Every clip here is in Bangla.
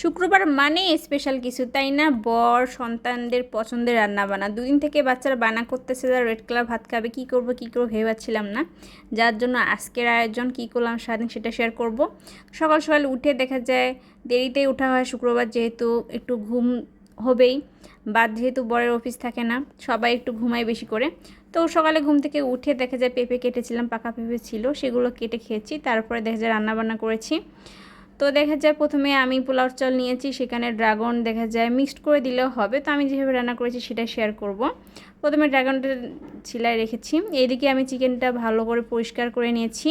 শুক্রবার মানে স্পেশাল কিছু, তাই না? বর, সন্তানদের পছন্দের রান্না বানা দুদিন থেকে বাচ্চারা বানা করতেছে যারা রেড কালার ভাত খাবে, কী করব কী করব ভেবে পাচ্ছিলাম না। যার জন্য আজকের আয়োজন কী করলাম, সারাদিন সেটা শেয়ার করব। সকাল সকাল উঠে দেখা যায় দেরিতেই ওঠা হয়, শুক্রবার যেহেতু একটু ঘুম হবেই। বাদ যেহেতু বরের অফিস থাকে না, সবাই একটু ঘুমায় বেশি করে। তো সকালে ঘুম থেকে উঠে দেখা যায়, পেঁপে কেটেছিলাম, পাকা পেঁপে ছিল, সেগুলো কেটে খেয়েছি, তারপরে দেখা যায় রান্নাবান্না করেছি। তো দেখা যায় প্রথমে আমি পোলাও চাল নিয়েছি, সেখানে ড্রাগন দেখা যায় মিক্সড করে দিলেও হবে। তো আমি যেভাবে রান্না করেছি সেটা শেয়ার করব। প্রথমে ড্রাগনটা ছিলাই রেখেছি। এইদিকে আমি চিকেনটা ভালো করে পরিষ্কার করে নিয়েছি।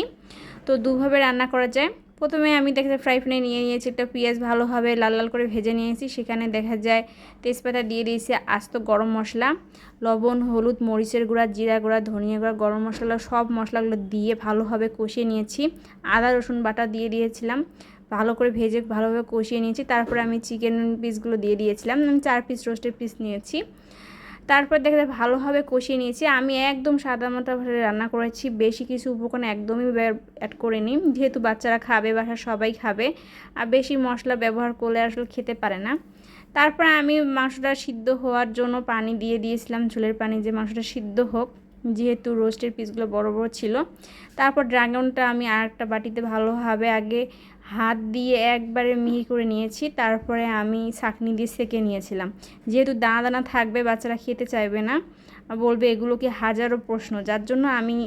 তো দুভাবে রান্না করা যায়। প্রথমে আমি দেখা যায় ফ্রাই প্যানে নিয়ে নিয়েছি, একটা পেঁয়াজ ভালোভাবে লাল লাল করে ভেজে নিয়েছি। সেখানে দেখা যায় তেজপাতা দিয়ে দিয়েছি আস্ত গরম মশলা, লবণ, হলুদ, মরিচের গুঁড়া, জিরা গুঁড়া, ধনিয়া গুঁড়া, গরম মশলা, সব মশলাগুলো দিয়ে ভালোভাবে কষিয়ে নিয়েছি। আদা, রসুন বাটা দিয়ে দিয়েছিলাম। ভালো করে ভেজে ভালোভাবে কষিয়ে নিয়েছি। তারপরে আমি চিকেন পিসগুলো দিয়ে দিয়েছিলাম। আমি চার পিস রোস্টের পিস নিয়েছি। তারপর দেখা যায় ভালোভাবে কষিয়ে নিয়েছি। আমি একদম সাদা মাটাভাবে রান্না করেছি। বেশি কিছু উপকরণ একদমই অ্যাড করিনি। যেহেতু বাচ্চারা খাবে বাসা সবাই খাবে। আর বেশি মশলা ব্যবহার করলে আসলে খেতে পারে না। তারপরে আমি মাংসটা সিদ্ধ হওয়ার জন্য পানি দিয়ে দিয়েছিলাম। চুলের পানি যে মাংসটা সিদ্ধ হোক। যেহেতু রোস্টের পিসগুলো বড় বড় ছিল। তারপর ড্রাগনটা আমি আর একটা বাটিতে ভালোভাবে আগে হাত দিয়ে একবারে মিহি করে নিয়েছি। তারপরে আমি ছাঁকনি দিয়ে সেকে নিয়েছিলাম। যেহেতু দানা দানা থাকবে, বাচ্চারা খেতে চাইবে না। বলবে এগুলো কি হাজারো প্রশ্ন, যার জন্য আমি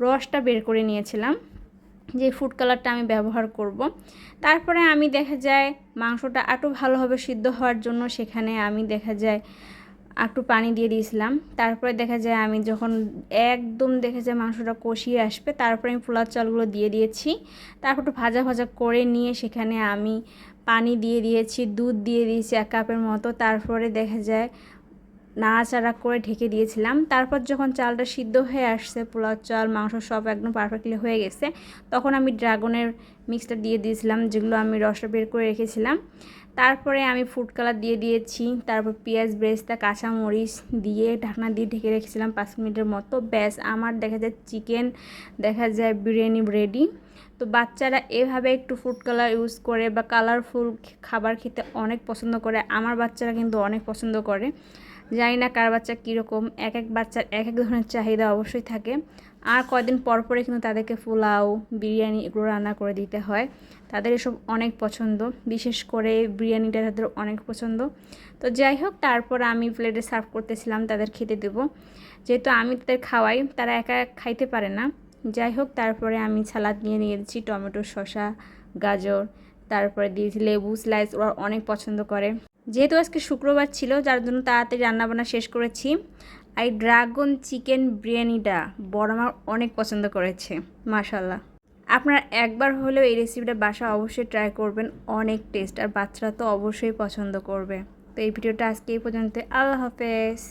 রসটা বের করে নিয়েছিলাম যে ফুড কালারটা আমি ব্যবহার করব। তারপরে আমি দেখা যায় মাংসটা আরও ভালোভাবে সিদ্ধ হওয়ার জন্য সেখানে আমি দেখা যায় একটু পানি দিয়ে দিয়েছিলাম। তারপরে দেখা যায় আমি যখন একদম দেখে যায় মাংসটা কষিয়ে আসবে, তারপরে আমি পোলার চালগুলো দিয়ে দিয়েছি। তারপর একটু ভাজা ভাজা করে নিয়ে সেখানে আমি পানি দিয়ে দিয়েছি, দুধ দিয়ে দিয়েছি এক কাপের মতো। তারপরে দেখা যায় নাড়াচাড়া করে ঢেকে দিয়েছিলাম। তারপর যখন চালটা সিদ্ধ হয়ে আসছে পোলাও চাল, মাংস সব একদম পারফেক্টলি হয়ে গেছে, তখন আমি ড্রাগনের মিক্সটা দিয়ে দিয়েছিলাম, যেগুলো আমি রসটা বের করে রেখেছিলাম। তারপরে আমি ফুড কালার দিয়ে দিয়েছি, তারপর পেঁয়াজ, ব্রেস্তা, কাঁচামরিচ দিয়ে ঢাকনা দিয়ে ঢেকে রেখেছিলাম পাঁচ মিনিটের মতো। ব্যাস, আমার দেখা যায় চিকেন দেখা যায় বিরিয়ানি রেডি তো বাচ্চারা এভাবে একটু ফুড কালার ইউজ করে বা কালারফুল খাবার খেতে অনেক পছন্দ করে। আমার বাচ্চারা কিন্তু অনেক পছন্দ করে। জানি না কার বাচ্চা কীরকম, এক এক বাচ্চার এক এক ধরনের চাহিদা অবশ্যই থাকে। আর কয়দিন পর পরে কিন্তু তাদেরকে পোলাও, বিরিয়ানি এগুলো রান্না করে দিতে হয়। তাদের এসব অনেক পছন্দ, বিশেষ করে বিরিয়ানিটা তাদের অনেক পছন্দ। তো যাই হোক, তারপর আমি প্লেটে সার্ভ করতেছিলাম, তাদের খেতে দেব। যেহেতু আমি তাদের খাওয়াই, তারা একা এক খাইতে পারে না। যাই হোক, তারপরে আমি সালাদ নিয়ে নিয়েছি টমেটো, শসা, গাজর, তারপরে দিয়েছি লেবু স্লাইস ওরা অনেক পছন্দ করে। যেহেতু আজকে শুক্রবার ছিল, যার জন্য তাড়াতাড়ি রান্নাবান্না শেষ করেছি। আর ড্রাগন চিকেন বিরিয়ানিটা বড় আমার অনেক পছন্দ করেছে মাশাল্লাহ আপনারা একবার হলেও এই রেসিপিটা বাসা অবশ্যই ট্রাই করবেন, অনেক টেস্ট আর বাচ্চারা তো অবশ্যই পছন্দ করবে। তো এই ভিডিওটা আজকে এই পর্যন্ত আল্লাহ হাফেজ।